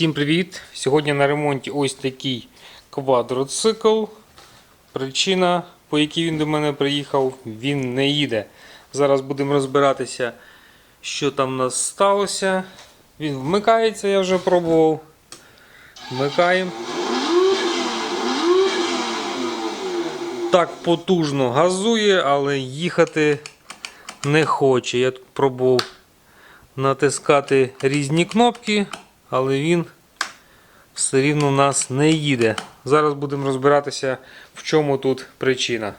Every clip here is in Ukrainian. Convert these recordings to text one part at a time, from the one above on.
Всім привіт! Сьогодні на ремонті ось такий квадроцикл. Причина, по якій він до мене приїхав, він не їде. Зараз будемо розбиратися, що там у нас сталося. Він вмикається, я вже пробував. Вмикаємо. Так потужно газує, але їхати не хоче. Я тут пробував натискати різні кнопки, але він все рівно у нас не їде. Зараз будемо розбиратися, в чому тут причина.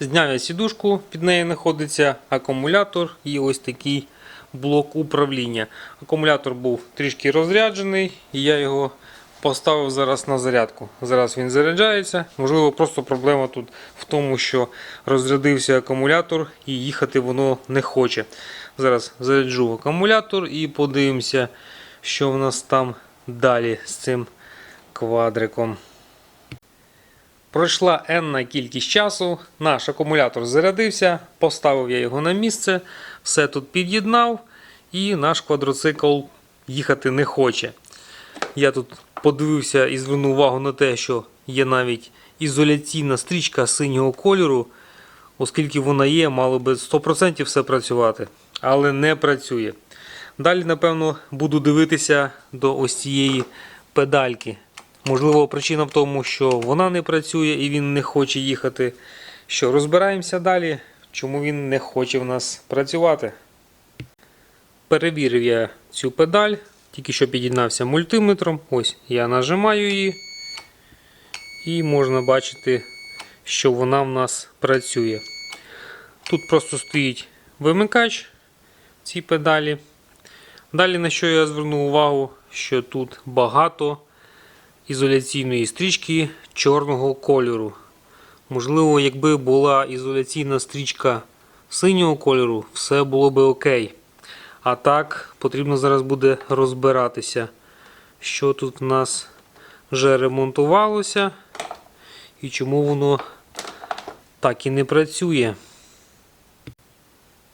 Зняв я сідушку, під нею знаходиться акумулятор і ось такий блок управління. Акумулятор був трішки розряджений, і я його поставив зараз на зарядку. Зараз він заряджається. Можливо, просто проблема тут в тому, що розрядився акумулятор і їхати воно не хоче. Зараз заряджу акумулятор і подивимося, що в нас там далі з цим квадриком. Пройшла енна кількість часу, наш акумулятор зарядився, поставив я його на місце, все тут під'єднав, і наш квадроцикл їхати не хоче. Я тут подивився і звернув увагу на те, що є навіть ізоляційна стрічка синього кольору, оскільки вона є, мало би 100% все працювати, але не працює. Далі, напевно, буду дивитися до ось цієї педальки. Можливо, причина в тому, що вона не працює і він не хоче їхати. Що, розбираємося далі, чому він не хоче в нас працювати. Перевірив я цю педаль, тільки що під'єднався мультиметром. Ось я нажимаю її, і можна бачити, що вона в нас працює. Тут просто стоїть вимикач цій педалі. Далі на що я звернув увагу, що тут багато ізоляційної стрічки чорного кольору. Можливо, якби була ізоляційна стрічка синього кольору, все було би окей. А так, потрібно зараз буде розбиратися, що тут в нас вже ремонтувалося і чому воно так і не працює.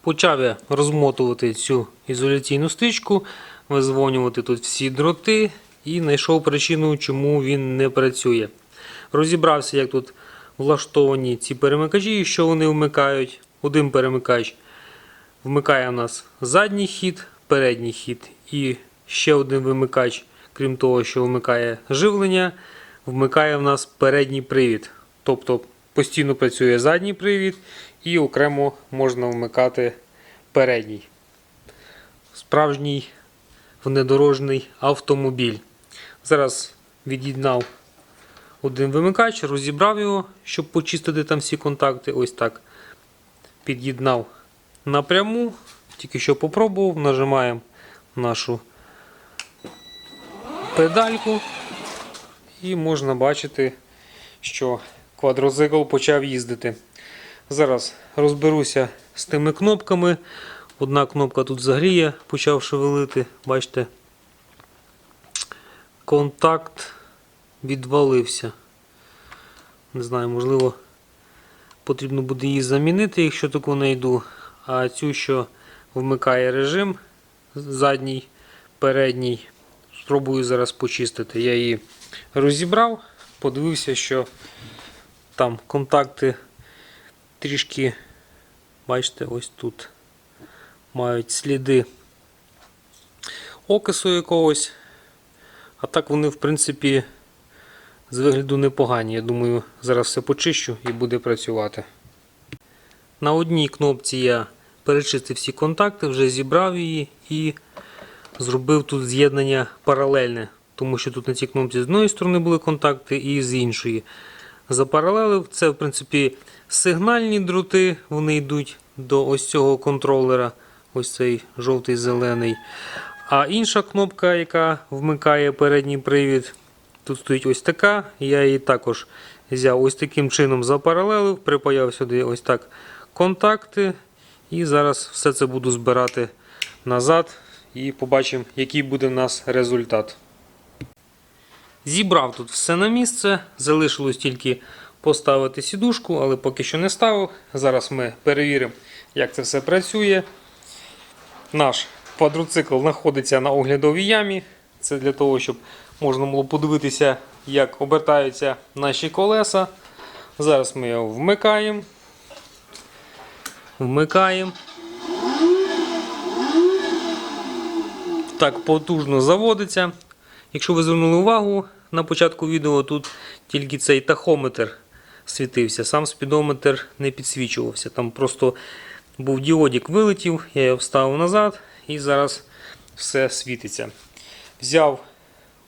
Почав я розмотувати цю ізоляційну стрічку, визвонювати тут всі дроти і знайшов причину, чому він не працює. Розібрався, як тут влаштовані ці перемикачі, і що вони вмикають. Один перемикач вмикає у нас задній хід, передній хід і ще один вимикач, крім того, що вмикає живлення, вмикає в нас передній привід. Тобто постійно працює задній привід і окремо можна вмикати передній. Справжній внедорожний автомобіль. Зараз від'єднав один вимикач, розібрав його, щоб почистити там всі контакти. Ось так. Під'єднав напряму. Тільки що попробував, нажимаємо нашу педальку. І можна бачити, що квадроцикл почав їздити. Зараз розберуся з тими кнопками. Одна кнопка тут загріє, почав шевелити. Бачите, контакт відвалився. Не знаю, можливо, потрібно буде її замінити, якщо таку знайду. А цю, що вмикає режим задній, передній, спробую зараз почистити. Я її розібрав, подивився, що там контакти трішки, бачите, ось тут мають сліди окису якогось. А так вони, в принципі, з вигляду непогані. Я думаю, зараз все почищу і буде працювати. На одній кнопці я перечистив всі контакти, вже зібрав її і зробив тут з'єднання паралельне, тому що тут на цій кнопці з однієї сторони були контакти і з іншої. Запаралелив. Це, в принципі, сигнальні дроти, вони йдуть до ось цього контролера, ось цей жовтий зелений. А інша кнопка, яка вмикає передній привід, тут стоїть ось така. Я її також взяв ось таким чином запаралелив, припаяв сюди ось так контакти. І зараз все це буду збирати назад і побачимо, який буде в нас результат. Зібрав тут все на місце, залишилось тільки поставити сідушку, але поки що не ставив. Зараз ми перевіримо, як це все працює. Наш квадроцикл знаходиться на оглядовій ямі. Це для того, щоб можна було подивитися, як обертаються наші колеса. Зараз ми його вмикаємо. Вмикаємо. Так потужно заводиться. Якщо ви звернули увагу, на початку відео тут тільки цей тахометр світився, сам спідометр не підсвічувався. Там просто був діодик вилетів, я його вставив назад і зараз все світиться. Взяв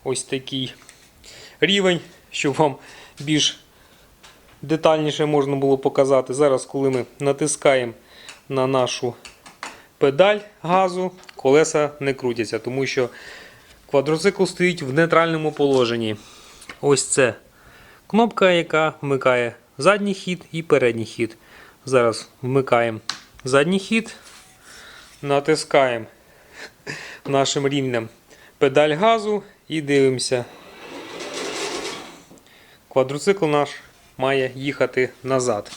ось такий рівень, щоб вам більш детальніше можна було показати. Зараз, коли ми натискаємо на нашу педаль газу, колеса не крутяться, тому що квадроцикл стоїть в нейтральному положенні. Ось це кнопка, яка вмикає задній хід і передній хід. Зараз вмикаємо задній хід, натискаємо нашим рівнем педаль газу і дивимося. Квадроцикл наш має їхати назад.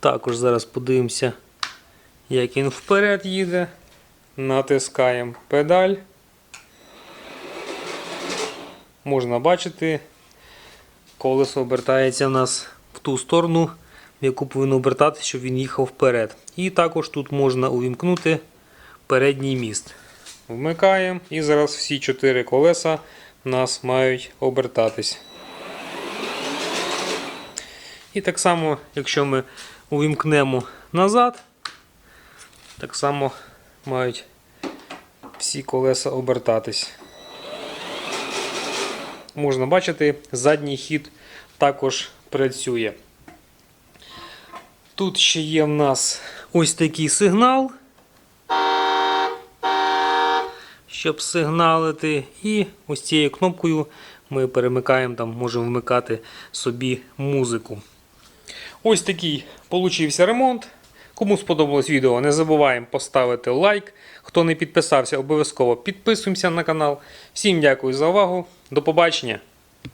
Також зараз подивимося, як він вперед їде. Натискаємо педаль. Можна бачити, колесо обертається в нас в ту сторону, в яку повинно обертати, щоб він їхав вперед. І також тут можна увімкнути передній міст. Вмикаємо і зараз всі чотири колеса в нас мають обертатись. І так само, якщо ми увімкнемо назад, так само мають всі колеса обертатись. Можна бачити, задній хід також працює. Тут ще є в нас ось такий сигнал, щоб сигналити. І ось цією кнопкою ми перемикаємо, там можемо вмикати собі музику. Ось такий получився ремонт. Кому сподобалось відео, не забуваємо поставити лайк. Хто не підписався, обов'язково підписуємося на канал. Всім дякую за увагу. До побачення!